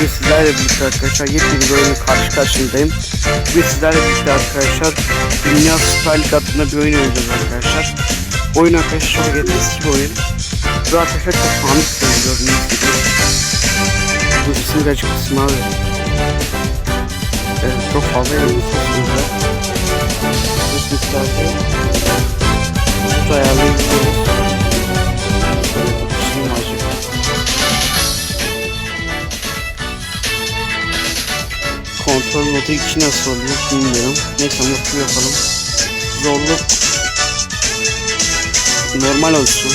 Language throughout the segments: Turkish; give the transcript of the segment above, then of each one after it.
Bugün sizlerle birlikte arkadaşlar yepyeni bir oyunun karşı karşıyayım. Bugün sizlerle birlikte arkadaşlar Dünya Süper Lig adında bir oyun oynayacağız arkadaşlar. Oyun arkadaşlar çok eski bir oyun. Bu arkadaşlar çok pahalı bir gördüğünüz gibi. Bu isim de isim abi. Evet, çok fazla yanılmışsınız. Modu 2 nasıl oluyor bilmiyorum. Neyse mutlu yapalım. Zorluk normal olsun.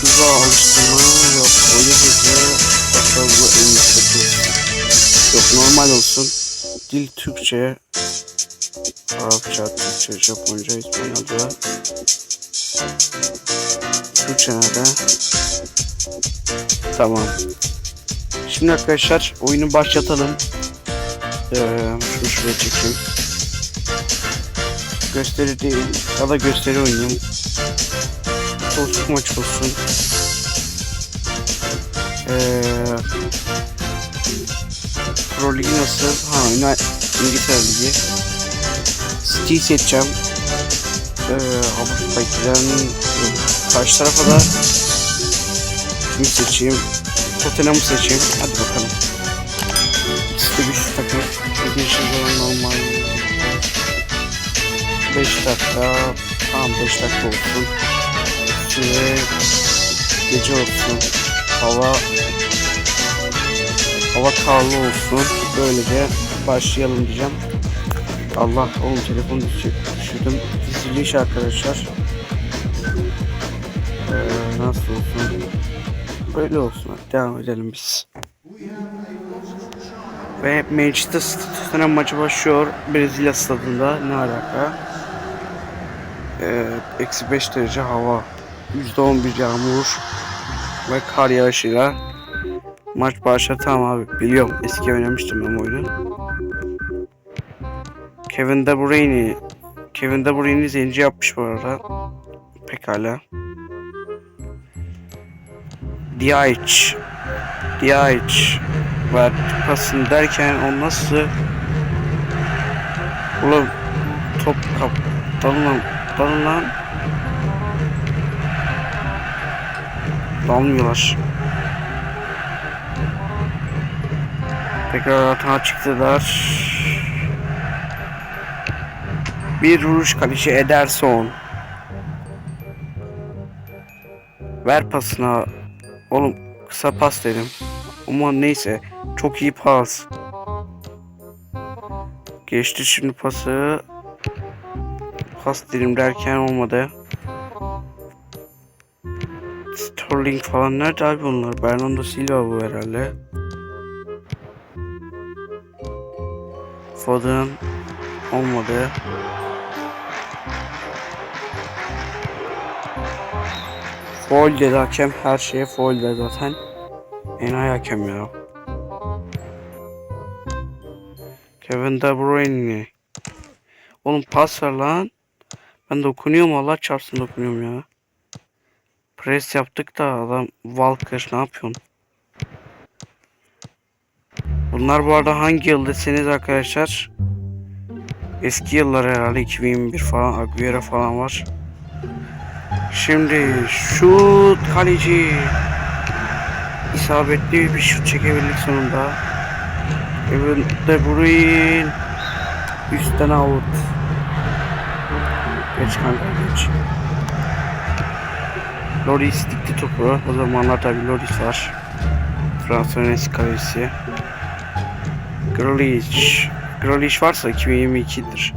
Hıza alıştırma yok. Oyun hızı akıllı en yüksek. Yok normal olsun. Dil Türkçe, Arapça, Türkçe, Japonca, İspanyolca. Türkçe nerede? Tamam. Şimdi arkadaşlar oyunu başlatalım. Ee, şuraya çekeyim. Gösteri değil ya da gösteri oynayayım. Dostluk maç olsun. Ee, Pro Ligi nasıl? Ha, İngiltere Ligi. City seçeceğim. Ee, Avrupa giden karşı tarafa da kimi seçeyim? Tottenham'ı seçeyim. Hadi bakalım. Güçlü takım. İkinci zaman normal. 5 dakika. Tamam 5 dakika olsun. Süre gece olsun. Hava hava karlı olsun. Böylece başlayalım diyeceğim. Allah oğlum telefonu düşü- düşürdüm. Diziliş arkadaşlar. Ee, nasıl olsun? Böyle olsun. Devam edelim biz. Ve Manchester City Tottenham maçı başlıyor. Brezilya stadında. Ne alaka? Ee, Eksi 5 derece hava. %11 yağmur. Ve kar yağışıyla. Maç başladı tamam abi. Biliyorum. Eski oynamıştım ben oyunu. Kevin De Bruyne. Kevin De Bruyne'i zenci yapmış bu arada. Pekala. Diaich. Diaich. Ver pasını derken o nasıl? Ulan top kap. Dalın lan. Dalın lan. Dalmıyorlar. Tekrar hata çıktılar. Bir vuruş kaleci Ederson. Ver pasına. Oğlum kısa pas dedim. Ama neyse. Çok iyi pas. Geçti şimdi pası. Pas dedim derken olmadı. Sterling falan nerede abi bunlar? Bernardo Silva bu herhalde. Foden olmadı. Foul dedi hakem her şeye foul dedi zaten. Enayi hakem ya. Kevin De Bruyne. Oğlum pas ver lan. Ben dokunuyorum Allah çarpsın dokunuyorum ya. Pres yaptık da adam Walker ne yapıyorsun? Bunlar bu arada hangi yıl deseniz arkadaşlar. Eski yıllar herhalde 2021 falan Agüero falan var. Şimdi şut kaleci. İsabetli bir şut çekebildik sonunda. Kevin De Bruyne üstten out. Geç kanka geç. Loris dikti topu. O zamanlar tabi Loris var. Fransa'nın eski kalecisi. Grealish. Grealish varsa 2022'dir.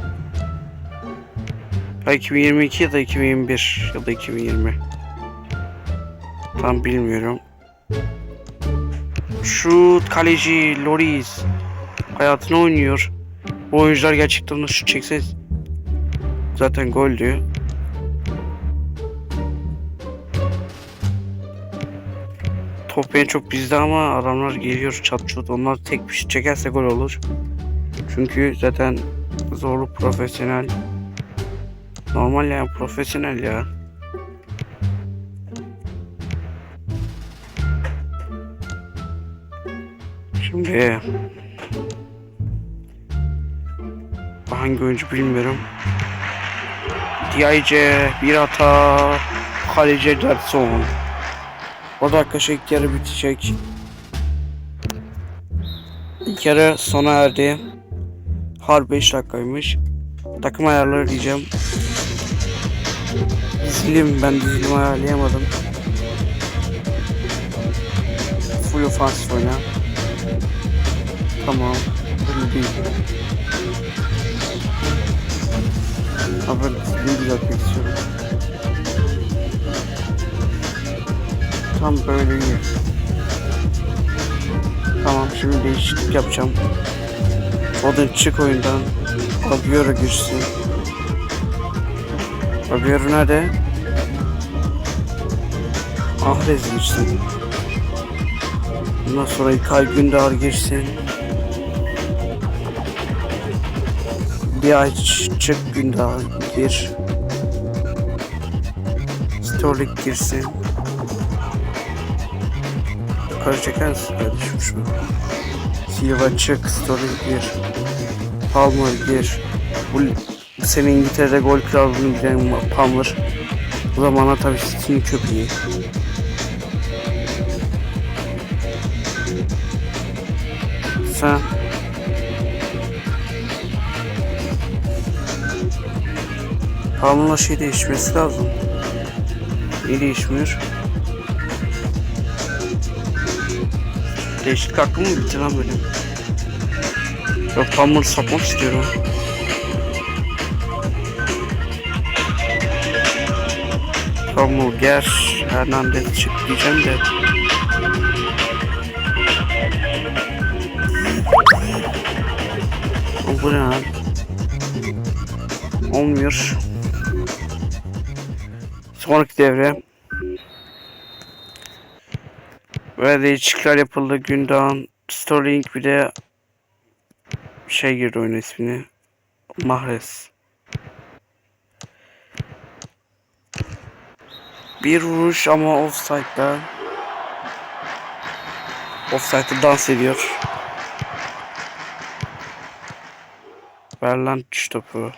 Ya 2022 ya da 2021 ya da 2020. Tam bilmiyorum. Şut kaleci Loris. Hayatını oynuyor. Bu oyuncular gerçekten onu şut çekse zaten goldü. Top en çok bizde ama adamlar geliyor çat çut. Onlar tek bir şut çekerse gol olur. Çünkü zaten zorlu profesyonel. Normal ya profesyonel ya. Şimdi hangi oyuncu bilmiyorum. Diayce bir hata kaleci Ederson. O da arkadaşlar ilk yarı bitecek. İlk yarı sona erdi. Har 5 dakikaymış. Takım ayarları diyeceğim. Dizilim ben dizilimi ayarlayamadım. Full ofansif oyna. Tamam. Böyle değil. Dizilimi düzeltmek istiyorum. Tam böyle iyi. Tamam şimdi değişiklik yapacağım. Odun çık oyundan. Agüero girsin. Agüero nerede? Ahrez girsin. Bundan sonra İlkay Gündar girsin. Bir ay çık Gündar gir. Sterling girsin. Yukarı çeker misin kardeşim şunu? Silva çık, Sterling gir. Palmer gir. Bu senin İngiltere'de gol krallığını bilen Palmer. Bu zamana tabii City'nin köpeği. Sen Palmer'la şey değişmesi lazım. Niye değişmiyor? Değişiklik hakkım mı bitti lan benim? Ben Palmer satmak istiyorum. Gel. Hernandez çık diyeceğim de. Bu ne lan? Olmuyor. Sonraki devre. Böyle değişiklikler yapıldı. Gündoğan, Sterling bir de şey girdi oyun ismini. Mahrez. Bir vuruş ama offside'da. Offside'da dans ediyor. Ver lan tuş topu.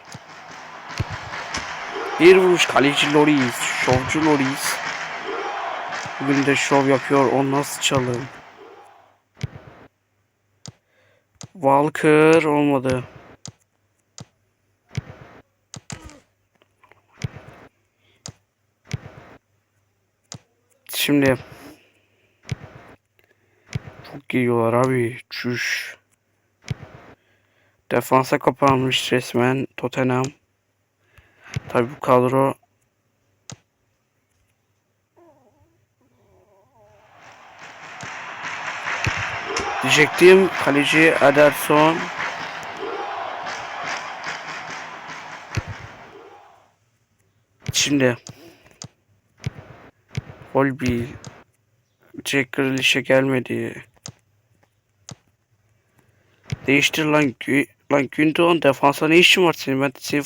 Bir vuruş kaleci Loris. Şovcu Loris. Bugün de şov yapıyor. O nasıl çalım? Walker olmadı. Şimdi çok geliyorlar abi. Çüş. Defansa kapanmış resmen Tottenham. Tabi bu kadro diyecektim kaleci Ederson Şimdi Holby Jack Grealish'e gelmedi. Değiştir lan Gü lan Gündoğan defansa ne işin var senin? Ben seni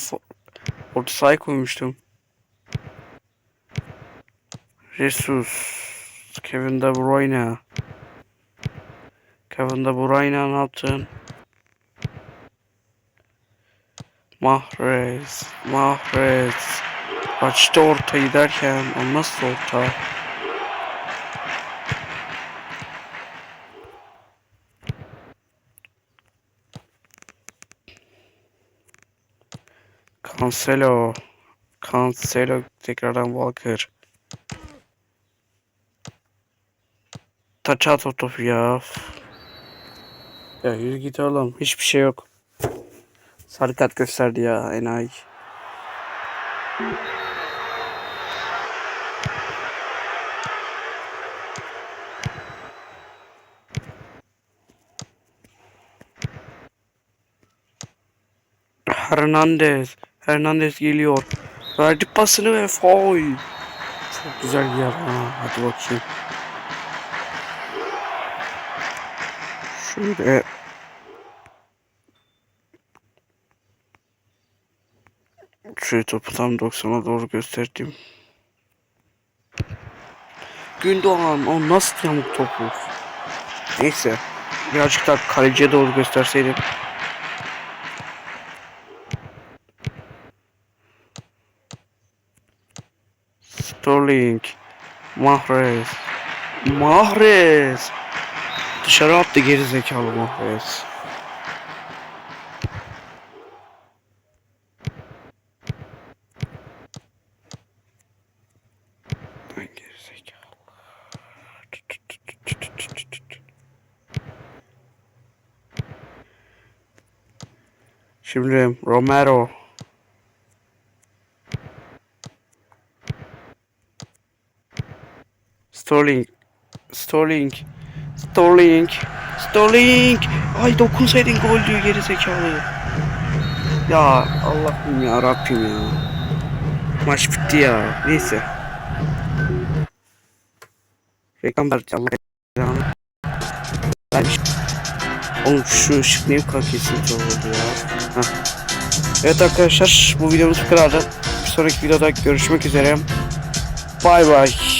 orta sahaya koymuştum. Jesus Kevin De Bruyne Kevin De Bruyne ne? Mahrez Mahrez Açtı ortayı derken o nasıl orta? Cancelo Cancelo tekrardan Walker Taç at o topu ya. Ya yürü git oğlum. Hiçbir şey yok. Sarı kart gösterdi ya enayi. Hernandez. Hernandez geliyor. Verdi pasını ve foul. Çok güzel yer. Ha, hadi bakayım. Şöyle. Şöyle topu tam 90'a doğru gösterdim. Gündoğan o nasıl yamuk topu? Neyse. Birazcık daha kaleciye doğru gösterseydim. Sterling. Mahrez. Mahrez. Dışarı attı geri zekalı Mahrez. Şimdi Romero. Sterling. Sterling. Sterling. Sterling. Ay dokunsaydın gol diyor geri zekalı. Ya Allah'ım ya Rabbim ya. Maç bitti ya. Neyse. Reklam vereceğim. Allah belanı. Vermiş. Oğlum şu ışık niye bu kadar oldu ya? Heh. Evet arkadaşlar bu videomuz bu. Bir sonraki videoda görüşmek üzere. Bay bay.